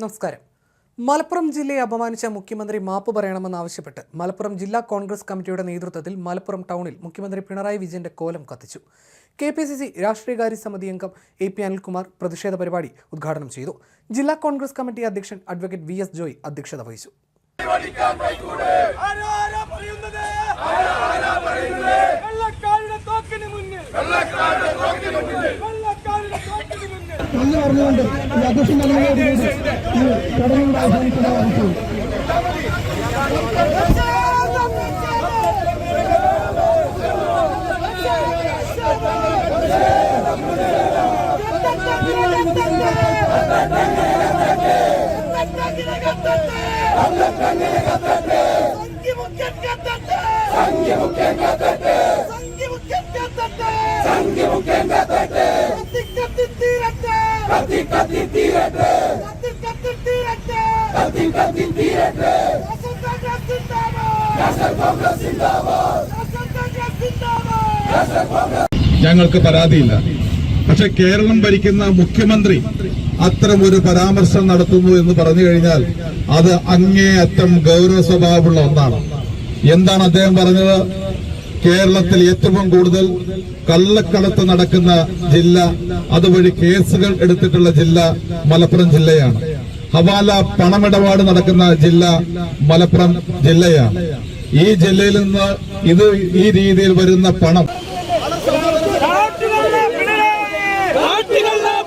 നമസ്കാരം. മലപ്പുറം ജില്ലയെ അപമാനിച്ച മുഖ്യമന്ത്രി മാപ്പ് പറയണമെന്നാവശ്യപ്പെട്ട് മലപ്പുറം ജില്ലാ കോൺഗ്രസ് കമ്മിറ്റിയുടെ നേതൃത്വത്തിൽ മലപ്പുറം ടൗണിൽ മുഖ്യമന്ത്രി പിണറായി വിജയന്റെ കോലം കത്തിച്ചു. കെ പി സി സി രാഷ്ട്രീയകാര്യ സമിതി അംഗം എ പി അനിൽകുമാർ പ്രതിഷേധ പരിപാടി ഉദ്ഘാടനം ചെയ്തു. ജില്ലാ കോൺഗ്രസ് കമ്മിറ്റി അധ്യക്ഷൻ അഡ്വക്കേറ്റ് വി എസ് ജോയ് അധ്യക്ഷത വഹിച്ചു? വെള്ളക്കാരുടെ సంఘి ముఖ్యం కట్టండి సంఘి ముఖ్యం కట్టండి సంఘి ముఖ్యం కట్టండి కత్తి ഞങ്ങൾക്ക് പരാതിയില്ല. പക്ഷെ കേരളം ഭരിക്കുന്ന മുഖ്യമന്ത്രി അത്തരം ഒരു പരാമർശം നടത്തുന്നു എന്ന് പറഞ്ഞു കഴിഞ്ഞാൽ അത് അങ്ങേയറ്റം ഗൗരവ സ്വഭാവമുള്ള ഒന്നാണ്. എന്താണ് അദ്ദേഹം പറഞ്ഞത്? കേരളത്തിൽ ഏറ്റവും കൂടുതൽ കള്ളക്കടത്ത് നടക്കുന്ന ജില്ല അതുവഴി കേസുകൾ എടുത്തിട്ടുള്ള ജില്ല മലപ്പുറം ജില്ലയാണ്. ഹവാല പണമിടപാട് നടക്കുന്ന ജില്ല മലപ്പുറം ജില്ലയാണ്. ഈ ജില്ലയിൽ നിന്ന് ഇത് ഈ രീതിയിൽ വരുന്ന പണം നാട്ടുകാരുടെ പിണറായി നാട്ടുകാരുടെ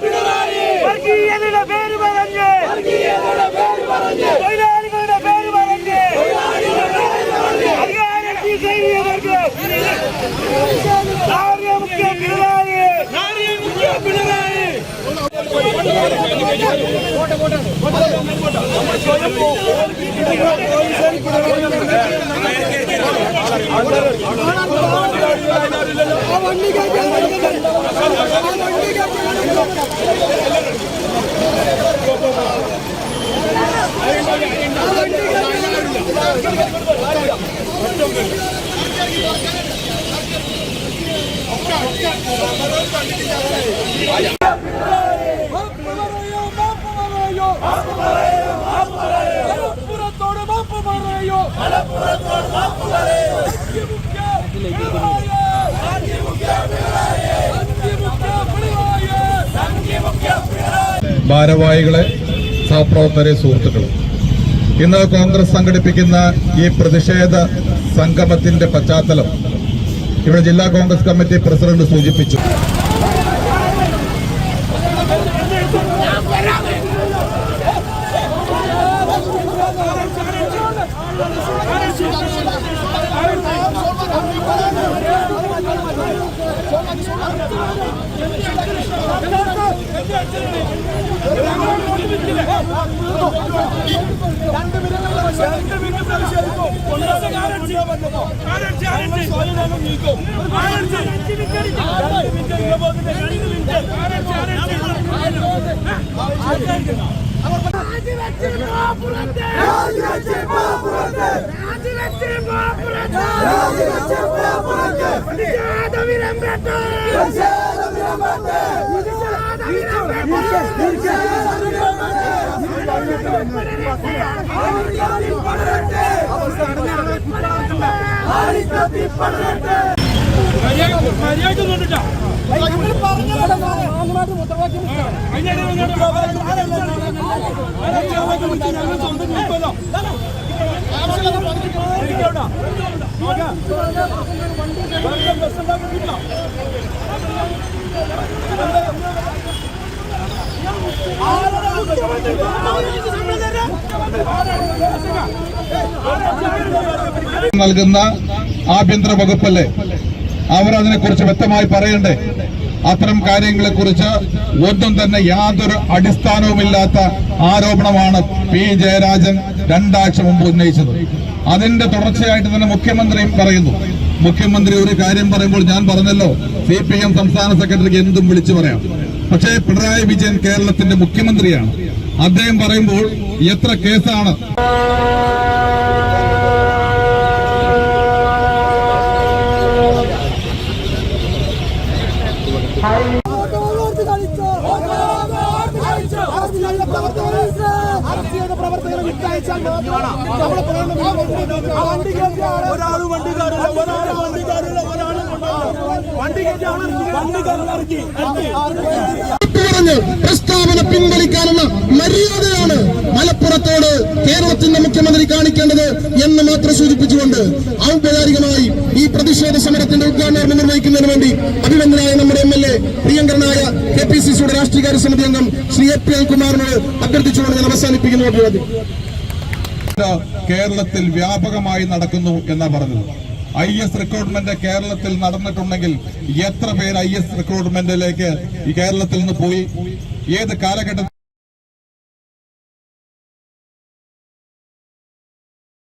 പിണറായി വർഗീയതയുടെ പേര് പറഞ്ഞ് വർഗീയതയുടെ ഭാരവാഹികളെ സഹപ്രവർത്തകരെ സുഹൃത്തുക്കൾ ഇന്ന് കോൺഗ്രസ് സംഘടിപ്പിക്കുന്ന ഈ പ്രതിഷേധ സംഗമത്തിന്റെ പശ്ചാത്തലം ഇവിടെ ജില്ലാ കോൺഗ്രസ് കമ്മിറ്റി പ്രസിഡന്റ് സൂചിപ്പിച്ചു. രണ്ട് മിനിറ്റ് പ്രതിഷേധിക്കും കോൺഗ്രസ് കാര്യം ചെയ്യാൻ പറ്റുമോ കാര്യം ചെയ്യാൻ സ്വാധീനം രണ്ട് മിനിറ്റ് ഇങ്ങോട്ട് രണ്ട് മിനിറ്റ് കാര്യം ചെയ്യാൻ രാജിവെച്ച് പുറത്തെ രാജിവെച്ച് പുറത്തെ രാജിവെച്ച് പുറത്തെ രാജിവെച്ച് പുറത്തെ ഉത്തരവാദിത്വം നൽകുന്ന ആഭ്യന്തര വകുപ്പല്ലേ? അവർ വ്യക്തമായി പറയണ്ടേ? അത്തരം കാര്യങ്ങളെക്കുറിച്ച് ഒന്നും തന്നെ യാതൊരു അടിസ്ഥാനവുമില്ലാത്ത ആരോപണമാണ് പി ജയരാജൻ രണ്ടാഴ്ച മുമ്പ് ഉന്നയിച്ചത് അതിന്റെ തുടർച്ചയായിട്ട് തന്നെ മുഖ്യമന്ത്രിയും പറയുന്നു മുഖ്യമന്ത്രി ഒരു കാര്യം പറയുമ്പോൾ ഞാൻ പറഞ്ഞല്ലോ സി പി എം സംസ്ഥാന സെക്രട്ടറിക്ക് എന്തും വിളിച്ചു പറയാം പക്ഷേ പിണറായി വിജയൻ കേരളത്തിന്റെ മുഖ്യമന്ത്രിയാണ് അദ്ദേഹം പറയുമ്പോൾ എത്ര കേസാണ് കളിച്ചോ പ്രവർത്തകരെ വിട്ടയച്ചാൽ വണ്ടി കയറ്റിയ ഒരാൾ ഒരാൾ ഒരാൾ വണ്ടി കയറ്റിയ പ്രസ്താവന പിൻവലിക്കാനുള്ള മര്യാദയാണ് മലപ്പുറത്തോട് കേരളത്തിന്റെ മുഖ്യമന്ത്രി കാണിക്കേണ്ടത് എന്ന് മാത്രം സൂചിപ്പിച്ചുകൊണ്ട് ഔപചാരികമായി പ്രതിഷേധ സമരത്തിന്റെ ഉദ്ഘാടനം നിർവഹിക്കുന്നതിന് വേണ്ടി അഭിനന്ദനായ നമ്മുടെ എം എൽ എ പ്രിയങ്കരനായ കെ പി സി സിയുടെ രാഷ്ട്രീയകാര്യ സമിതി അംഗം ശ്രീ എ പി അൽകുമാറിനോട് അഭ്യർത്ഥിച്ചുകൊണ്ട് ഞാൻ അവസാനിപ്പിക്കുന്നു കേരളത്തിൽ വ്യാപകമായി നടക്കുന്നു എന്നാ പറഞ്ഞത്. ഐ എസ് റിക്രൂട്ട്മെന്റ് കേരളത്തിൽ നടന്നിട്ടുണ്ടെങ്കിൽ എത്ര പേര് ഐ എസ് റിക്രൂട്ട്മെന്റിലേക്ക് കേരളത്തിൽ നിന്ന് പോയി? ഏത് കാലഘട്ടത്തിൽ